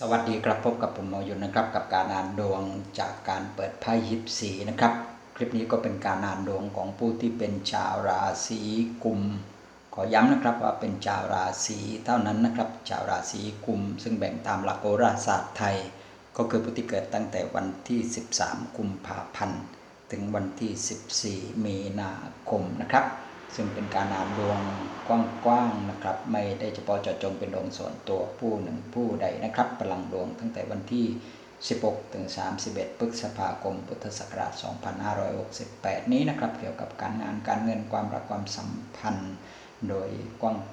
สวัสดีครับพบกับผมหมอยุนนะครับกับการอ่านดวงจากการเปิดไพ่ยิปสีนะครับ คลิปนี้ก็เป็นการอ่านดวงของผู้ที่เป็นชาวราศีกุม ขอย้ำนะครับว่าเป็นชาวราศีเท่านั้นนะครับ ชาวราศีกุม ซึ่งแบ่งตามหลักโหราศาสตร์ไทย ก็คือผู้ที่เกิดตั้งแต่วันที่ 13 กุมภาพันธ์ ถึงวันที่ 14 มีนาคมนะครับ ซึ่งเป็นการอ่านดวงกว้างๆนะครับ ไม่ได้เฉพาะเจาะจงเป็นดวงส่วนตัวผู้หนึ่งผู้ใดนะครับพลังดวงตั้งแต่วันที่ 16 ถึง 31 พฤษภาคม พุทธศักราช 2568 นี้นะครับ เกี่ยวกับการงานการเงินความรักความสัมพันธ์ โดย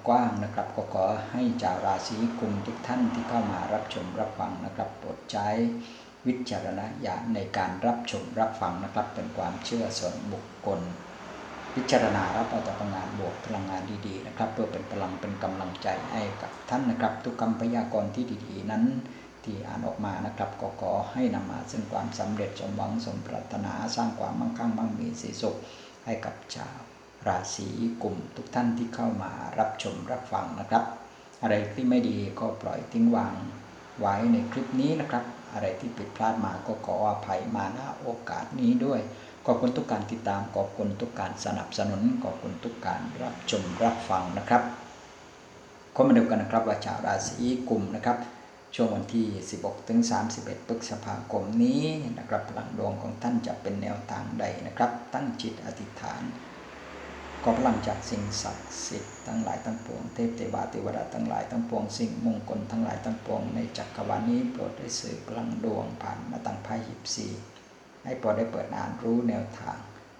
กว้างๆนะครับ ก็ขอให้ชาวราศีกุมทุกท่านที่เข้ามารับชมรับฟังนะครับโปรดใช้วิจารณญาณในการรับชมรับฟังนะครับเป็นความเชื่อส่วนบุคคล พิจารณารับเอาแต่พลังงานบวกพลังงานดีๆนะครับ เพื่อเป็นพลังเป็นกำลังใจให้กับท่านนะครับ ทุกคำพยากรณ์ที่ดีๆ นั้นที่อ่านออกมานะครับก็ขอให้นำมาซึ่งความสำเร็จสมหวังสมปรารถนาสร้างความมั่งคั่งมั่งมีสีสุขให้กับชาวราศีกลุ่มทุกท่านที่เข้ามารับชมรับฟังนะครับ อะไรที่ไม่ดีก็ปล่อยทิ้งวางไว้ในคลิปนี้นะครับ อะไรที่ผิดพลาดมาก็ขออภัยมาณโอกาสนี้ด้วย ขอบคุณทุกการติดตาม ขอบคุณทุกการสนับสนุน ขอบคุณทุกการรับชมรับฟังนะครับก็มาดูกันนะครับว่าชาวราศีกุมนะครับ ช่วงวันที่ 16 ถึง 31พฤษภาคมนี้นะครับพลังดวงของท่านจะเป็นแนวทางใดนะครับ ตั้งจิตอธิษฐานขอพลังจากสิ่งศักดิ์สิทธิ์ทั้งหลายทั้งปวงเทพเทวาเทวดาทั้งหลายทั้งปวงสิ่งมงคลทั้งหลายทั้งปวงในจักรวาลนี้โปรดได้สื่อพลังดวงผ่านมาตั้งไพ่ยิบสี่ ให้พอได้เปิดอ่านรู้แนวทาง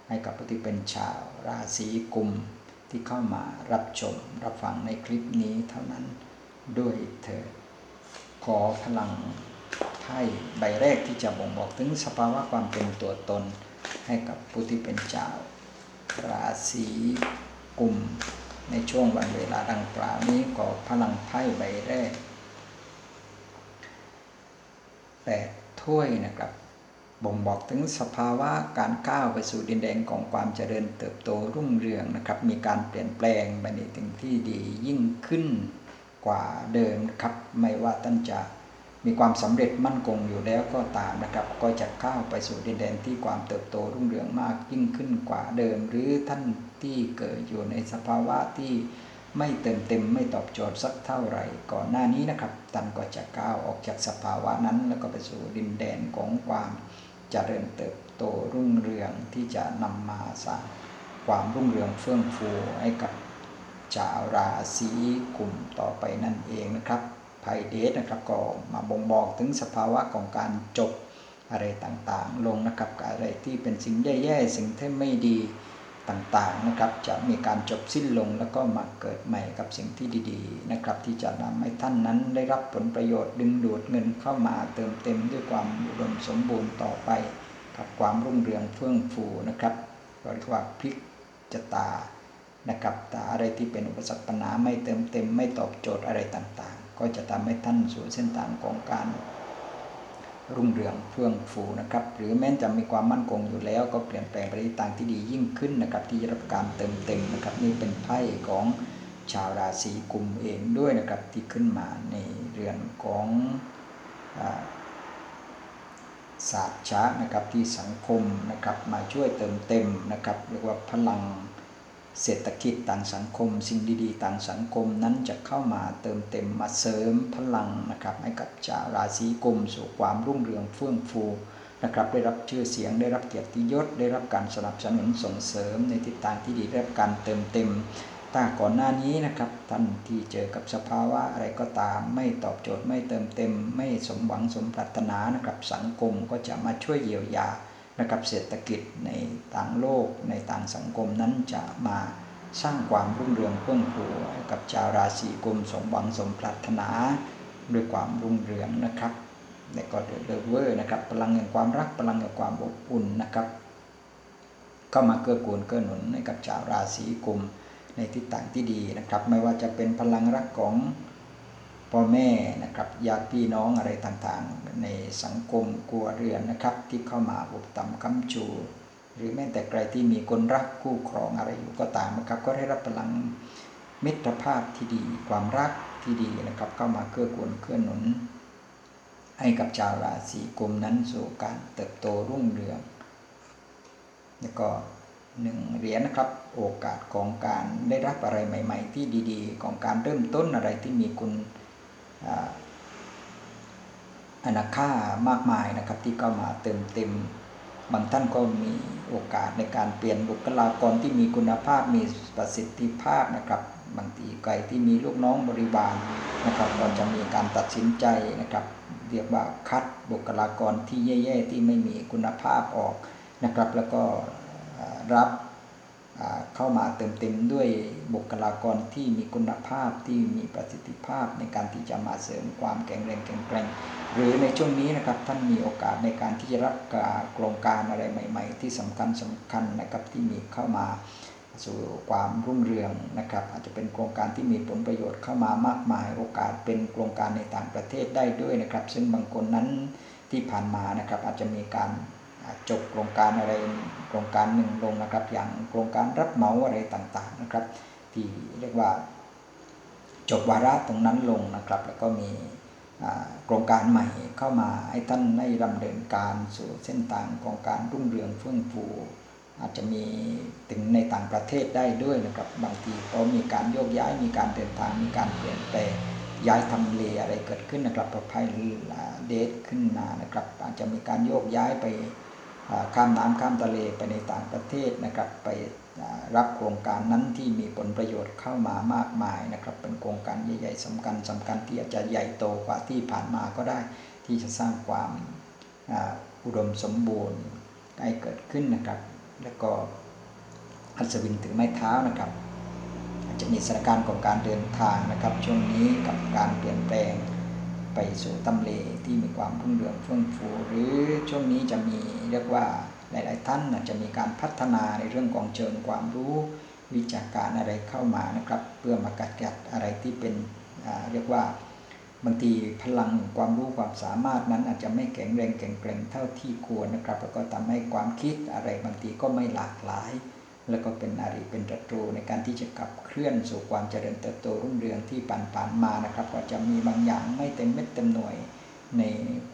ให้กับผู้ที่เป็นชาว ราศีกุมที่เข้ามารับชมรับฟังในคลิปนี้เท่านั้นด้วยเถิดขอพลังไพ่ใบแรกที่จะบ่งบอกถึงสภาวะความเป็นตัวตน ให้กับผู้ที่เป็นชาว ราศีกุมในช่วงวันเวลาดังกล่าวนี้ขอพลังไพ่ใบแรกแปดถ้วยนะครับ บ่งบอกถึงสภาวะการก้าวไปสู่ดินแดนของความเจริญเติบโตรุ่งเรืองนะครับ มีการเปลี่ยนแปลงไปในทิงที่ดียิ่งขึ้นกว่าเดิมนะครับ ไม่ว่าท่านจะมีความสำเร็จมั่นคงอยู่แล้วก็ตามนะครับ ก็จะก้าวไปสู่ดินแดนที่ความเติบโตรุ่งเรืองมากยิ่งขึ้นกว่าเดิม หรือท่านที่เกิดอยู่ในสภาวะที่ไม่เติมเต็มไม่ตอบโจทย์สักเท่าไหร่ก่อนหน้านี้นะครับท่านก็จะก้าวออกจากสภาวะนั้น แล้วก็ไปสู่ดินแดนของความ เจริญเติบโตรุ่งเรืองที่จะนำมาสร้างความรุ่งเรืองเฟื่องฟูให้กับชาวราศีกลุ่มต่อไปนั่นเองนะครับไพเดสนะครับก็มาบ่งบอกถึงสภาวะของการจบอะไรต่างๆ ลงนะครับอะไรที่เป็นสิ่งแย่ๆ สิ่งที่ไม่ดี ต่างๆนะครับ จะมีการจบสิ้นลงแล้วก็มาเกิดใหม่กับสิ่งที่ดีๆนะครับที่จะนำให้ท่านนั้นได้รับผลประโยชน์ดึงดูดเงินเข้ามาเติมเต็มด้วยความอุดมสมบูรณ์ต่อไป กับความรุ่งเรืองเฟื่องฟูนะครับเรียกว่าพลิกจตานะครับแต่อะไรที่เป็นอุปสรรคปัญหาไม่เติมเต็ม ไม่ตอบโจทย์อะไรต่างๆ ก็จะทำให้ท่านสู่เส้นทางของการ รุ่งเรืองเฟื่องฟูนะครับ หรือแม้จะมีความมั่นคงอยู่แล้ว ก็เปลี่ยนแปลงไปในทางที่ดียิ่งขึ้นนะครับ ที่จะรับการเติมเต็มนะครับ นี่เป็นไพ่ของชาวราศีกุมเองด้วยนะครับที่ขึ้นมาในเรือนของศาสตร์ช้านะครับที่สังคมนะครับมาช่วยเติมเต็มนะครับเรียกว่าพลัง เศรษฐกิจต่างสังคม สิ่งดีๆ ต่างสังคมนั้นจะเข้ามาเติมเต็มมาเสริมพลังนะครับให้กับชาวราศีกุมสู่ความรุ่งเรืองเฟื่องฟูนะครับได้รับชื่อเสียงได้รับเกียรติยศ ได้รับการสนับสนุนส่งเสริมในทิศทางที่ดีได้รับการเติมเต็มถ้าก่อนหน้านี้นะครับท่านที่เจอกับสภาวะอะไรก็ตาม ไม่ตอบโจทย์ไม่เติมเต็ม ไม่สมหวังสมปรารถนานะครับสังคมก็จะมาช่วยเยียวยา นะครับเศรษฐกิจในต่างโลก ในต่างสังคมนั้นจะมาสร้างความรุ่งเรืองเพิ่มพูให้กับชาวราศีกุมสมหวังสมปรารถนาด้วยความรุ่งเรืองนะครับในก็เดือดเวอร์นะครับพลังแห่งความรักพลังแห่งความอบอุ่นนะครับก็มาเกื้อกูลเกื้อหนุนให้กับชาวราศีกุมในทิศทางที่ดีนะครับ ไม่ว่าจะเป็นพลังรักของ พ่อแม่นะครับญาติพี่น้องอะไรต่างๆ ในสังคมกลัวเรือนนะครับ ที่เข้ามาบุกต่ำคำชู หรือแม้แต่ใครที่มีคนรักคู่ครองอะไรอยู่ก็ตามนะครับ ก็ได้รับพลังมิตรภาพที่ดี ความรักที่ดีนะครับ เข้ามาเกื้อกูลเกื้อหนุน ให้กับชาวราศีกุมนั้นสู่การเติบโตรุ่งเรือง แล้วก็หนึ่งเหรียญนะครับโอกาสของการได้รับอะไรใหม่ ๆ ที่ดี ๆ ของการเริ่มต้นอะไรที่มีคุณ อนาค่ามากมายนะครับที่เข้ามาเติมเต็ม บางท่านก็มีโอกาสในการเปลี่ยนบุคลากรที่มีคุณภาพมีประสิทธิภาพนะครับบางทีใครที่มีลูกน้องบริบาลนะครับก็จะมีการตัดสินใจนะครับเรียกว่าคัดบุคลากรที่แย่ๆที่ไม่มีคุณภาพออกนะครับ แล้วก็รับ เข้ามาเติมเต็มด้วยบุคลากรที่มีคุณภาพที่มีประสิทธิภาพในการที่จะมาเสริมความแข็งแรงแข็งแกร่ง หรือในช่วงนี้นะครับท่านมีโอกาสในการที่จะรับโครงการอะไรใหม่ ๆ ที่สำคัญสำคัญนะครับที่มีเข้ามาสู่ความรุ่งเรืองนะครับอาจจะเป็นโครงการที่มีผลประโยชน์เข้ามามากมาย โอกาสเป็นโครงการในต่างประเทศได้ด้วยนะครับ ซึ่งบางคนนั้นที่ผ่านมานะครับอาจจะมีการ จบโครงการอะไรโครงการหนึ่งลงนะครับ อย่างโครงการรับเหมาอะไรต่างๆนะครับ ที่เรียกว่าจบวาระตรงนั้นลงนะครับ แล้วก็มีโครงการใหม่เข้ามาให้ท่านได้ดำเนินการสู่เส้นทางของการรุ่งเรืองเฟื่องฟูอาจจะมีถึงในต่างประเทศได้ด้วยนะครับบางทีก็มีการโยกย้ายมีการเดินทางมีการเปลี่ยนแปลงย้ายทำเลอะไรเกิดขึ้นนะครับประภัยเดทขึ้นมานะครับ อาจจะมีการโยกย้ายไป ข้ามน้ำข้ามทะเลไปในต่างประเทศนะครับ ไปรับโครงการนั้นที่มีผลประโยชน์เข้ามามากมายนะครับ เป็นโครงการใหญ่ๆสำคัญสำคัญที่อาจจะใหญ่โตกว่าที่ผ่านมาก็ได้ ที่จะสร้างความอุดมสมบูรณ์ให้เกิดขึ้นนะครับ แล้วก็อัศวินถึงไม้เท้านะครับ อาจจะมีสถานการณ์ของการเดินทางนะครับ ช่วงนี้กับการเปลี่ยนแปลงไปสู่ตำเลที่มีความรุ่งเรืองเฟื่องฟูหรือช่วงนี้จะมีเรียกว่าหลาย ๆ ท่านจะมีการพัฒนาในเรื่องของเชิงความรู้วิชาการอะไรเข้ามานะครับ เพื่อมากัดกัดอะไรที่เป็นเรียกว่าบางทีพลังความรู้ความสามารถนั้นอาจจะไม่แข็งแรงแข็งแกร่งเท่าที่ควรนะครับ แล้วก็ทำให้ความคิดอะไรบางทีก็ไม่หลากหลาย แล้วก็เป็นอาริเป็นตรูในการที่จะขับเคลื่อนสู่ความเจริญเติบโตรุ่งเรืองที่ผ่านๆมานะครับ ก็จะมีบางอย่างไม่เต็มเม็ดเต็มหน่วย ใน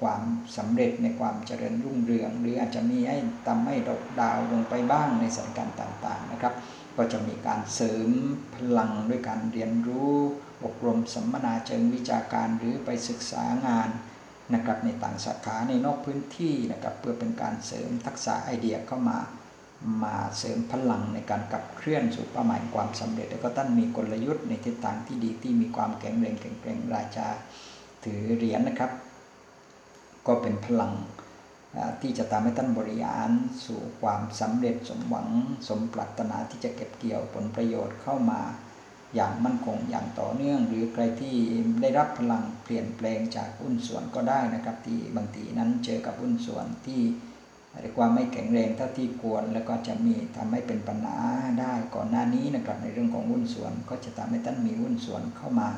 ความสำเร็จในความเจริญรุ่งเรือง หรืออาจจะมีให้ทำให้ดกดาวลงไปบ้างในสถานการณ์ต่างๆนะครับ ก็จะมีการเสริมพลังด้วยการเรียนรู้อบรมสัมมนาเชิงวิชาการหรือไปศึกษางานนะครับในต่างสาขาในนอกพื้นที่นะครับเพื่อเป็นการเสริมทักษะไอเดียเข้ามามาเสริมพลังในการขับเคลื่อนสู่เป้าหมายความสำเร็จ แล้วก็ท่านมีกลยุทธ์ในทิศทางที่ดีที่มีความแข็งแรงแข็งแกร่งราชาถือเหรียญนะครับ ก็เป็นพลังที่จะทำให้ท่านบริหารสู่ความสำเร็จสมหวังสมปรารถนาที่จะเก็บเกี่ยวผลประโยชน์เข้ามาอย่างมั่นคงอย่างต่อเนื่อง หรือใครที่ได้รับพลังเปลี่ยนแปลงจากหุ้นส่วนก็ได้นะครับ ที่บางทีนั้นเจอกับหุ้นส่วนที่เรียกว่าไม่แข็งแรงเท่าที่ควร แล้วก็จะมีทำให้เป็นปัญหาได้ก่อนหน้านี้นะครับในเรื่องของหุ้นส่วนก็จะทำให้ท่านมีหุ้นส่วนเข้ามา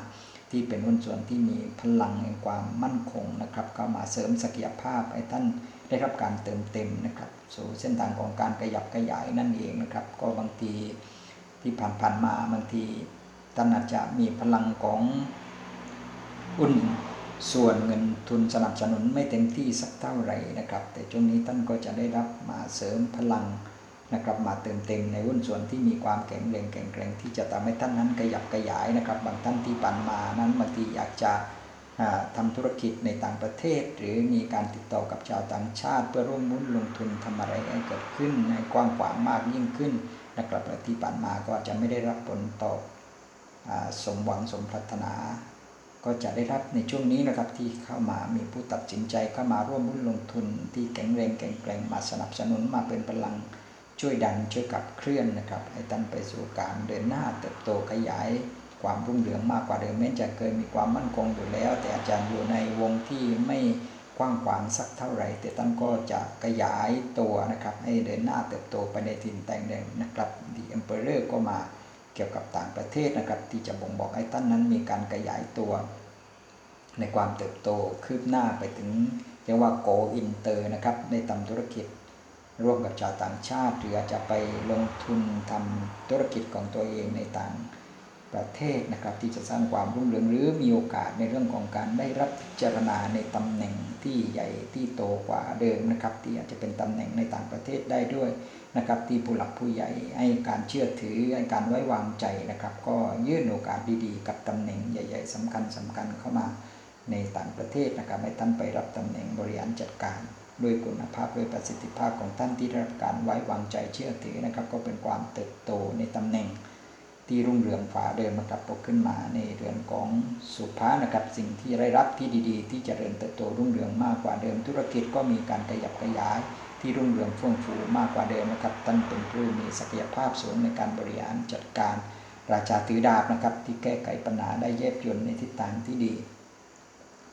ที่เป็นหุ้นส่วนที่มีพลังแห่งความมั่นคงนะครับเข้ามาเสริมศักยภาพให้ท่านได้รับการเติมเต็มนะครับสู่เส้นทางของการขยับขยายนั่นเองนะครับ ก็บางทีที่ผ่านๆมาบางทีท่านอาจจะมีพลังของหุ้นส่วนเงินทุนสนับสนุนไม่เต็มที่สักเท่าไหร่นะครับ แต่ช่วงนี้ท่านก็จะได้รับมาเสริมพลัง นะครับมาเติมเต็มในหุ้นส่วนที่มีความแข็งแรงแข็งแกร่งที่จะทำให้ท่านนั้นขยับขยายนะครับ บางท่านที่ปันมานั้นบางทีอยากจะทำธุรกิจในต่างประเทศ หรือมีการติดต่อกับชาวต่างชาติ เพื่อร่วมมุนลงทุนทำอะไรให้เกิดขึ้นในกว้างขวางมากยิ่งขึ้นนะครับที่ปันมาก็จะไม่ได้รับผลตอบสมหวังสมปรารถนา ก็จะได้รับในช่วงนี้นะครับที่เข้ามามีผู้ตัดสินใจเข้ามาร่วมมุนลงทุนที่แข็งแรงแข็งแกร่งมาสนับสนุนมาเป็นพลัง ช่วยดันช่วยกับเคลื่อนนะครับ ให้ท่านไปสู่การเดินหน้าเติบโตขยายความรุ่งเรืองมากกว่าเดิมแม้จะเคยมีความมั่นคงอยู่แล้ว แต่อาจารย์อยู่ในวงที่ไม่กว้างขวางสักเท่าไหร่ แต่ท่านก็จะขยายตัวนะครับ ให้เดินหน้าเติบโตไปในทินแต่งแดงนะครับดีเอ็มเปอร์ก็มาเกี่ยวกับต่างประเทศนะครับ ที่จะบ่งบอกให้ท่านนั้นมีการขยายตัว ในความเติบโตคืบหน้าไปถึงเรียกว่าโกอินเตอร์นะครับในตำธุรกิจ ร่วมกับชาวต่างชาติหรืออาจจะไปลงทุนทำธุรกิจของตัวเองในต่างประเทศนะครับที่จะสร้างความรุ่งเรืองหรือมีโอกาสในเรื่องของการได้รับพิจารณาในตำแหน่งที่ใหญ่ที่โตกว่าเดิมนะครับที่อาจจะเป็นตำแหน่งในต่างประเทศได้ด้วยนะครับที่ผู้หลักผู้ใหญ่ให้การเชื่อถือให้การไว้วางใจนะครับก็ยื่นโอกาสดีๆ กับตำแหน่งใหญ่ ๆสำคัญสำคัญเข้ามาในต่างประเทศนะครับให้ท่านไปรับตำแหน่งบริหารจัดการ ด้วยคุณภาพด้วยประสิทธิภาพของท่านที่ได้รับการไว้วางใจเชื่อถือนะครับ ก็เป็นความเติบโตในตำแหน่งที่รุ่งเรืองฟ้าเดินนะครับปกขึ้นมาในเรือนของสุภานะครับ สิ่งที่ได้รับที่ดีๆ ที่เจริญเติบโตรุ่งเรืองมากกว่าเดิม ธุรกิจก็มีการขยับขยาย ที่รุ่งเรืองเฟื่องฟูมากกว่าเดิมนะครับท่านเป็นผู้มีศักยภาพสูงในการบริหารจัดการ ราชาถือดาบนะครับ ที่แก้ไขปัญหาได้แยบยลในทิศทางที่ดี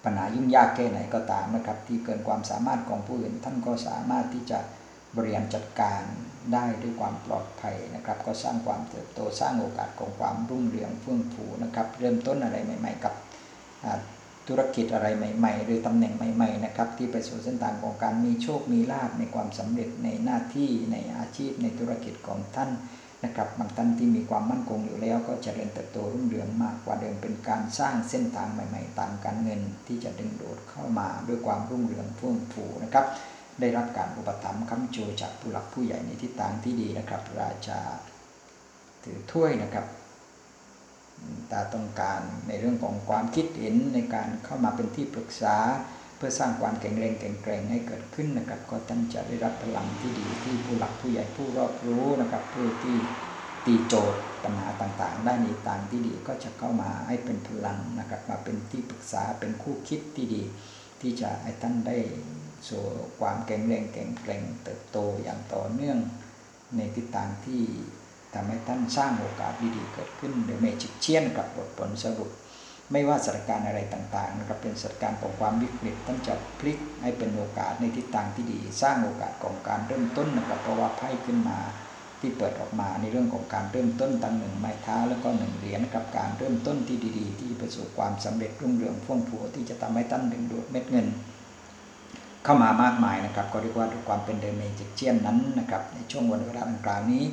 ปัญหายุ่งยากแค่ไหนก็ตามนะครับ ที่เกินความสามารถของผู้อื่น ท่านก็สามารถที่จะบริหารจัดการได้ด้วยความปลอดภัยนะครับ ก็สร้างความเติบโตสร้างโอกาสของความรุ่งเรืองเฟื่องฟูนะครับ เริ่มต้นอะไรใหม่ ๆ กับธุรกิจอะไรใหม่ ๆ หรือตำแหน่งใหม่ ๆ นะครับ ที่ไปสู่เส้นทางของการมีโชคมีลาภในความสำเร็จในหน้าที่ในอาชีพในธุรกิจของท่าน นะครับบางท่านที่มีความมั่นคงอยู่แล้ว ก็จเจริญเติบโตรุ่งเรืองมากกว่าเดิมเป็นการสร้างเส้นทางใหม่ ๆตามการเงิน ที่จะดึงดูดเข้ามาด้วยความรุ่งเรืองเฟื่องฟูนะครับ ได้รับการอุปถัมภ์ค้ำชูจากผู้หลักผู้ใหญ่ในทิศทางที่ดีนะครับ ราชาถือถ้วยนะครับตาต้องการในเรื่องของความคิดเห็นในการเข้ามาเป็นที่ปรึกษา เพื่อสร้างความแข็งแรงแข็งแกร่งให้เกิดขึ้นนะครับ ก็ท่านจะได้รับพลังที่ดีที่ผู้หลักผู้ใหญ่ผู้รอบรู้นะครับ ผู้ที่ตีโจทย์ปัญหาต่างๆ ได้ในทางที่ดีก็จะเข้ามาให้เป็นพลังนะครับ มาเป็นที่ปรึกษาเป็นคู่คิดที่ดี ที่จะให้ท่านได้สู่ความแข็งแรงแข็งแกร่งเติบโตอย่างต่อเนื่องในทิศทางที่ทำให้ท่านสร้างโอกาสดีๆเกิดขึ้นโดยไม่จิกเชียนกับบทผลสรุป ไม่ว่าสถานการณ์อะไรต่างๆนะครับเป็นสถานการณ์ของความวิกฤตท่านจะพลิกให้เป็นโอกาสในทิศทางที่ดี สร้างโอกาสของการเริ่มต้นนะครับเพราะว่าไพ่ขึ้นมาที่เปิดออกมาในเรื่องของการเริ่มต้นตั้งหนึ่งไม้เท้าแล้วก็หนึ่งเหรียญกับการเริ่มต้นที่ดีๆ ที่ประสบความสำเร็จรุ่งเรืองฟ่องฟูที่จะทำให้ท่านดึงดูดเม็ดเงิน เข้ามามากมายนะครับ ก็เรียกว่าด้วยความเป็นเดเมจิเชียนนั้นนะครับในช่วงวันเวลาดังกล่าวนี้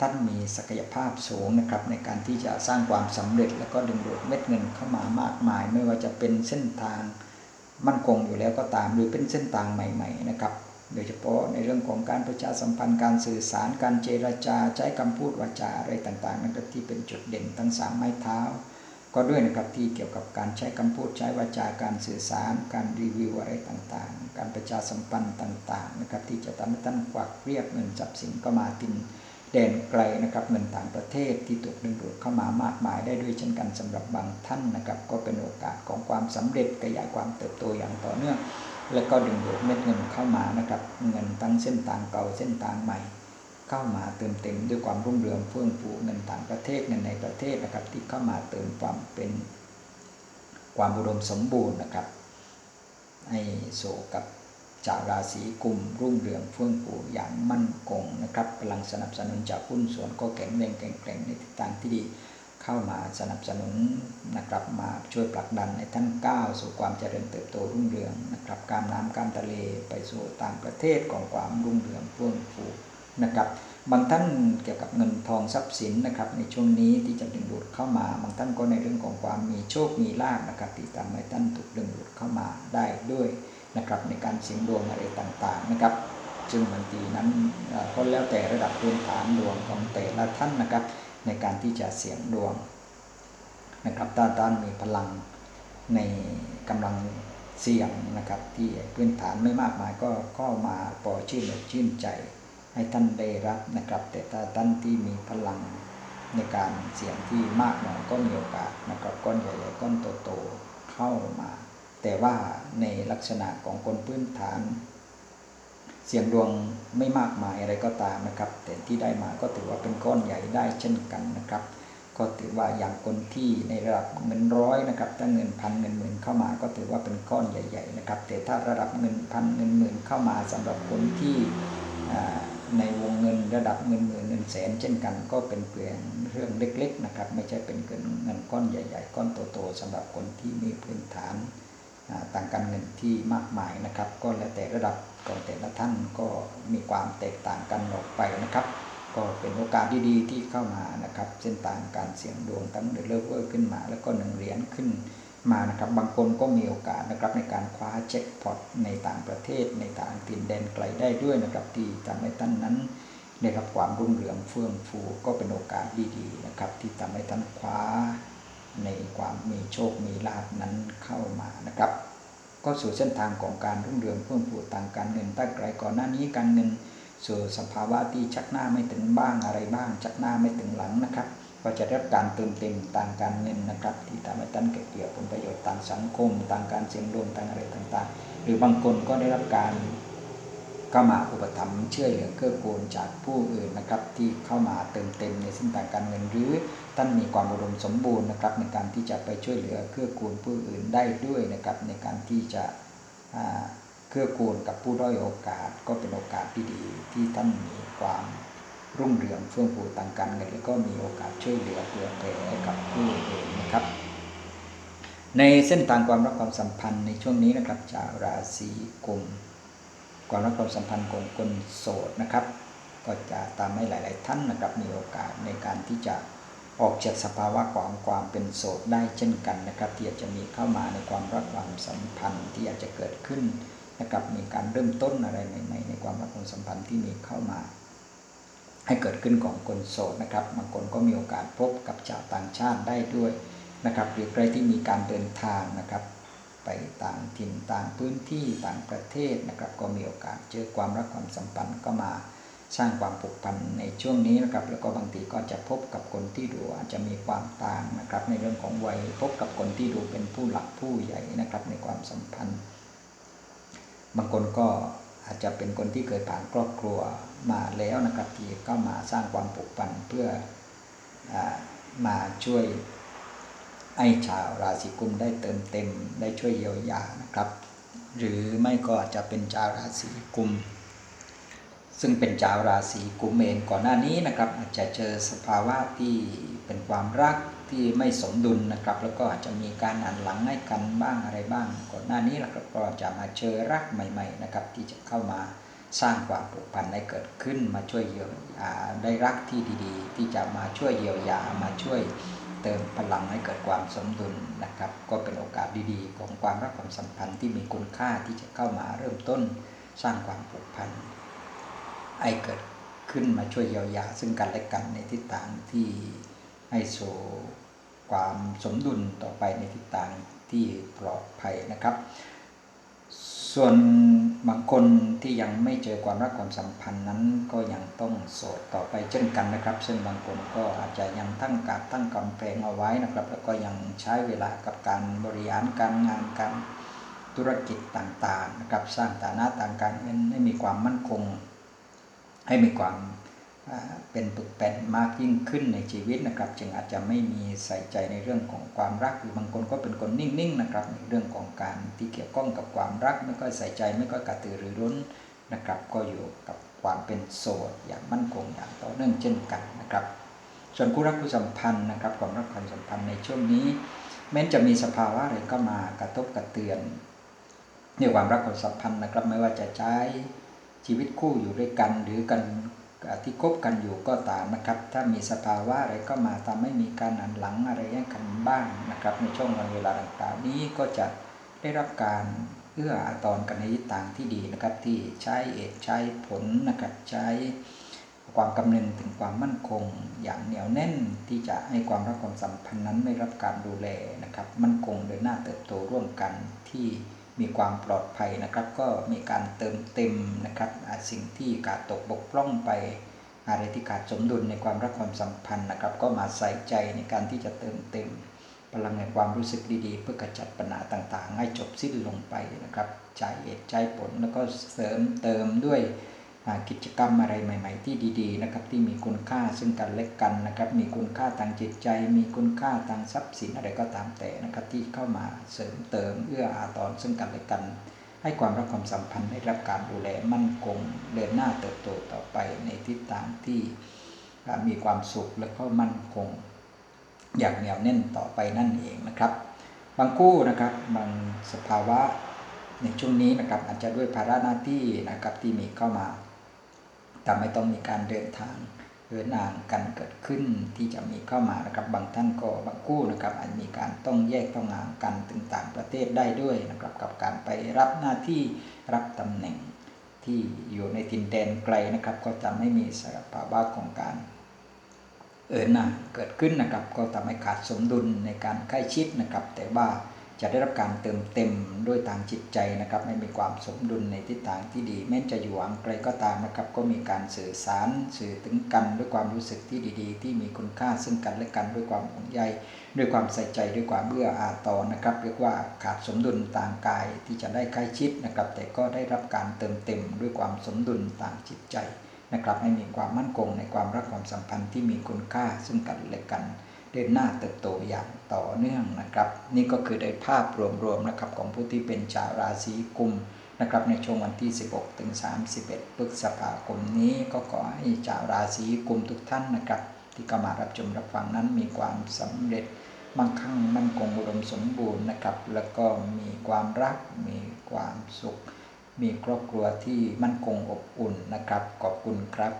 ท่านมีศักยภาพสูงนะครับในการที่จะสร้างความสำเร็จ แล้วก็ดึงดูดเม็ดเงินเข้ามามากมาย ไม่ว่าจะเป็นเส้นทางมั่นคงอยู่แล้วก็ตาม หรือเป็นเส้นทางใหม่ ๆ นะครับ โดยเฉพาะในเรื่องของการประชาสัมพันธ์การสื่อสารการเจรจาใช้คำพูดวาจาอะไรต่างๆนะครับที่เป็นจุดเด่นทั้งสามไม้เท้า ก็ด้วยนะครับที่เกี่ยวกับการใช้คำพูดใช้วาจาการสื่อสาร การรีวิวอะไรต่างๆ การประชาสัมพันธ์ต่างๆนะครับที่จะทำให้ท่านกวักเรียกเงินจับสินก็มาติน แดนไกลนะครับเงินต่างประเทศที่ถูกดึงดูดเข้ามามากมายได้ด้วยเช่นกันสำหรับบางท่านนะครับ ก็เป็นโอกาสของความสำเร็จขยายความเติบโตอย่างต่อเนื่อง และก็ดึงดูดเม็ดเงินเข้ามานะครับเงินทั้งเส้นทางเก่าเส้นทางใหม่ เข้ามาเติมเต็มด้วยความรุ่งเรืองเฟื่องฟูเงินต่างประเทศเงินในประเทศนะครับที่เข้ามาเติมความเป็นความอุดมสมบูรณ์นะครับให้โซกับ จากราศีกุมรุ่งเรืองเฟื่องฟูอย่างมั่นคงนะครับพลังสนับสนุนจากหุ้นส่วนก็แข็งแรงแข็งแกร่งในทิศทางที่ดีเข้ามาสนับสนุนนะครับมาช่วยผลักดันให้ท่านก้าวสู่ความเจริญเติบโตรุ่งเรืองนะครับการน้ำการทะเลไปสู่ต่างประเทศของความรุ่งเรืองเฟื่องฟูนะครับบางท่านเกี่ยวกับเงินทองทรัพย์สินนะครับในช่วงนี้ที่จะดึงดูดเข้ามาบางท่านก็ในเรื่องของความมีโชคมีลาภนะครับที่ทำให้ท่านถูกดึงดูดเข้ามาได้ด้วย นะครับในการเสียงดวงอะไรต่างๆนะครับซึ่งบางทีนั้นก็แล้วแต่ระดับพื้นฐานดวงของแต่ละท่านนะครับในการที่จะเสียงดวงนะครับถ้าท่านมีพลังในกำลังเสี่ยงนะครับที่พื้นฐานไม่มากมายก็ก็มาปล่อยชื่นอกชื่นใจให้ท่านได้รับนะครับ แต่ถ้าท่านที่มีพลังในการเสี่ยงที่มากหน่อยก็มีโอกาสนะครับก้อนใหญ่ๆก้อนโตๆเข้ามา แต่ว่าในลักษณะของคนพื้นฐาน เสียงดวงไม่มากมายอะไรก็ตามนะครับ แต่ที่ได้มาก็ถือว่าเป็นก้อนใหญ่ได้เช่นกันนะครับ ก็ถือว่าอย่างคนที่ในระดับเงินร้อยนะครับ ถ้าเงินพันเงินหมื่นเข้ามาก็ถือว่าเป็นก้อนใหญ่ ๆ นะครับ แต่ถ้าระดับเงินพันเงินหมื่นเข้ามาสำหรับคนที่ในวงเงินระดับเงินหมื่นเงินแสนเช่นกัน ก็เป็นเพียงเรื่องเล็ก ๆ นะครับ ไม่ใช่เป็นเงินก้อนใหญ่ ๆ ก้อนโตๆสำหรับคนที่มีพื้นฐาน ต่างการเงินที่มากมายนะครับ ก็แล้วแต่ระดับของแต่ละท่านก็มีความแตกต่างกันออกไปนะครับ ก็เป็นโอกาสดีๆที่เข้ามานะครับเส้นทางการเสี่ยงดวงตั้งเดลเลเวอร์ขึ้นมา แล้วก็หนึ่งเหรียญขึ้นมานะครับบางคนก็มีโอกาสนะครับในการคว้าแจ็คพอตในต่างประเทศ ในต่างถิ่นแดนไกลได้ด้วยนะครับที่ทำให้ท่านนั้นได้รับความรุ่งเรืองเฟื่องฟูก็เป็นโอกาสดีๆนะครับที่ทำให้ท่านคว้าในควา มมีโชค มีลาภนั้นเข้ามานะครับ ก็สู่เส้นทางของการรุ่งเรืองเพิ่มพูนทางการเงินตั้งไกลก่อนหน้านี้การเงิน สู่สภาวะที่ชักหน้าไม่ถึงบ้างอะไรบ้าง ชักหน้าไม่ถึงหลังนะครับ ก็จะได้รับการเติมเต็มทางการเงินนะครับ ที่ทำให้ท่านเก็บเกี่ยวผลประโยชน์ทางสังคมทางการเสี่ยงดวงทางอะไรต่างๆ หรือบางคนก็ได้รับการเข้ามาอุปถัมภ์ช่วยเหลือเกื้อกูลจากผู้อื่นนะครับที่เข้ามาเติมเต็มในเส้นทางการเงินหรือ ท่านมีความอุดมสมบูรณ์นะครับ ในการที่จะไปช่วยเหลือเกื้อกูลผู้อื่นได้ด้วยนะครับ ในการที่จะเกื้อกูลกับผู้ด้อยโอกาส ก็เป็นโอกาสที่ดีที่ท่านมีความรุ่งเรืองเฟื่องฟูทางการเงินและก็มีโอกาสช่วยเหลือเผื่อแผ่ให้กับผู้อื่นนะครับ ในเส้นทางความรักความสัมพันธ์ในช่วงนี้นะครับชาวราศีกุมความรักความสัมพันธ์ของคนโสดนะครับ ก็จะตามให้หลาย ๆ ท่านนะครับมีโอกาสในการที่จะ ออกจากสภาวะของความเป็นโสดได้เช่นกันนะครับที่อาจจะมีเข้ามาในความรักความสัมพันธ์ที่อาจจะเกิดขึ้นนะครับมีการเริ่มต้นอะไรใหม่ๆในความรักความสัมพันธ์ที่มีเข้ามา ให้เกิดขึ้นของคนโสดนะครับบางคนก็มีโอกาสพบกับชาวต่างชาติได้ด้วยนะครับหรือใครที่มีการเดินทางนะครับ ไปต่างถิ่นต่างพื้นที่ต่างประเทศนะครับ ก็มีโอกาสเจอความรักความสัมพันธ์ก็มา สร้างความผูกพันในช่วงนี้นะครับ แล้วก็บางทีก็จะพบกับคนที่ดูอาจจะมีความต่างนะครับ ในเรื่องของวัยพบกับคนที่ดูเป็นผู้หลักผู้ใหญ่นะครับ ในความสัมพันธ์ บางคนก็อาจจะเป็นคนที่เคยผ่านครอบครัวมาแล้วนะครับที่ก็มาสร้างความผูกพันเพื่ออมาช่วยให้ชาวราศีกุมได้เติมเต็ม ได้ช่วยเยียวยานะครับ หรือไม่ก็อาจจะเป็นชาวราศีกุม ซึ่งเป็นชาวราศีกุมเองก่อนหน้านี้นะครับ อาจจะเจอสภาวะที่เป็นความรักที่ไม่สมดุลนะครับ แล้วก็อาจจะมีการหันหลังให้กันบ้างอะไรบ้าง ก่อนหน้านี้เราก็จะมาเจอรักใหม่ ๆนะครับ ที่จะเข้ามาสร้างความผูกพันให้เกิดขึ้นมาช่วยเยียวยาได้รักที่ดีๆ ที่จะมาช่วยเยียวยามาช่วยเติมพลังให้เกิดความสมดุลนะครับ ก็เป็นโอกาสดีๆ ของความรักความสัมพันธ์ที่มีคุณค่าที่จะเข้ามาเริ่มต้นสร้างความผูกพัน ให้เกิดขึ้นมาช่วยเยียวยา ซึ่งกันและกันในทิศทางที่ให้สู่ความสมดุลต่อไปในทิศทางที่ปลอดภัยนะครับ ส่วนบางคนที่ยังไม่เจอความรักความสัมพันธ์นั้นก็ยังต้องโสดต่อไปเช่นกันนะครับซึ่งบางคนก็อาจจะยังตั้งการตั้งกำแพงเอาไว้นะครับ แล้วก็ยังใช้เวลากับการบริหารการงานการธุรกิจต่างๆนะครับ สร้างฐานะทางการเงินให้มีความมั่นคง ให้มีความเป็นปึกแผ่นมากยิ่งขึ้นในชีวิตนะครับ จึงอาจจะไม่มีใส่ใจในเรื่องของความรักหรือบางคนก็เป็นคนนิ่งๆนะครับในเรื่องของการที่เกี่ยวข้องกับความรักไม่ค่อยใส่ใจไม่ค่อยกระตือรือร้นนะครับ ก็อยู่กับความเป็นโสดอย่างมั่นคงอย่างต่อเนื่องเช่นกันนะครับ ส่วนคู่รักคู่สัมพันธ์นะครับความรักความสัมพันธ์ในช่วงนี้ แม้จะมีสภาวะอะไรก็มากระทบกระเตือนในความรักความสัมพันธ์นะครับ ไม่ว่าจะใช้ ชีวิตคู่อยู่ด้วยกัน หรือกันที่คบกันอยู่ก็ตามนะครับ ถ้ามีสภาวะอะไรก็มาทำให้มีการหันหลังอะไรให้กันบ้างนะครับ ในช่วงวันเวลาต่างๆนี้ก็จะได้รับการเอื้ออาทรกันในทิศทางที่ดีนะครับ ที่ใช้เอกใช้ผลนะครับใช้ความกำนึงถึงความมั่นคง อย่างเหนียวแน่นที่จะให้ความรักความสัมพันธ์นั้นไม่รับการดูแลนะครับ มั่นคงเดินหน้าเติบโตร่วมกันที่ มีความปลอดภัยนะครับ ก็มีการเติมเต็มนะครับสิ่งที่ขาดตกบกพร่องไปอะไรที่ขาดสมดุลในความรักความสัมพันธ์นะครับ ก็มาใส่ใจในการที่จะเติมเต็ม พลังแห่งความรู้สึกดีๆ เพื่อกระจัดปัญหาต่างๆ ให้จบสิ้นลงไปนะครับใจเหตุใจผลแล้วก็เสริมเติมด้วย กิจกรรมอะไรใหม่ ๆ ที่ดีๆนะครับที่มีคุณค่าซึ่งกันและกันนะครับ มีคุณค่าทางจิตใจ มีคุณค่าทางทรัพย์สินอะไรก็ตามแต่นะครับที่เข้ามาเสริมเติมเอื้ออาทรซึ่งกันและกัน ให้ความรักความสัมพันธ์ได้รับการดูแลมั่นคงเดินหน้าเติบโตต่อไปในทิศทางที่มีความสุขและก็มั่นคง อย่างเหนียวแน่นต่อไปนั่นเองนะครับ บางคู่นะครับบางสภาวะในช่วงนี้นะครับอาจจะด้วยภาระหน้าที่นะครับที่มีเข้ามา ทำให้ต้องมีการเดินทางเอินอ่างกันเกิดขึ้นที่จะมีเข้ามานะครับบางท่านก็บางคู่นะครับอาจมีการต้องแยกต้องห่างกันถึงต่างประเทศได้ด้วยนะครับกับการไปรับหน้าที่รับตำแหน่งที่อยู่ในทินแดนไกลนะครับ ก็จะไม่มีสภาวะของการเอินนะเกิดขึ้นนะครับ ก็ทำให้ขาดสมดุลในการใกล้ชิดนะครับ แต่ว่า จะได้รับการเติมเต็มด้วยทางจิตใจนะครับไม่มีความสมดุลในทิศทางที่ดี แม้จะอยู่ห่างไกลก็ตามนะครับ ก็มีการสื่อสารสื่อถึงกันด้วยความรู้สึกที่ดี ๆ ที่มีคุณค่าซึ่งกันและกันด้วยความห่วงใยด้วยความใส่ใจด้วยความเบื่ออาทรนะครับเรียกว่าขาดสมดุลทางกายที่จะได้ใกล้ชิดนะครับ แต่ก็ได้รับการเติมเต็มด้วยความสมดุลทางจิตใจนะครับให้มีความมั่นคงในความรักความสัมพันธ์ที่มีคุณค่าซึ่งกันและกัน เดินหน้าเติบโตอย่างต่อเนื่องนะครับ นี่ก็คือในภาพรวมๆนะครับของผู้ที่เป็นชาวราศีกุมนะครับในช่วงวันที่ 16 ถึง 31 พฤษภาคมนี้ก็ขอให้ชาวราศีกุมทุกท่านนะครับ ที่เข้ามารับชมรับฟังนั้นมีความสำเร็จมั่งคั่งมั่นคงอุดมสมบูรณ์นะครับ แล้วก็มีความรักมีความสุข มีครอบครัวที่มั่นคงอบอุ่นนะครับ ขอบคุณครับ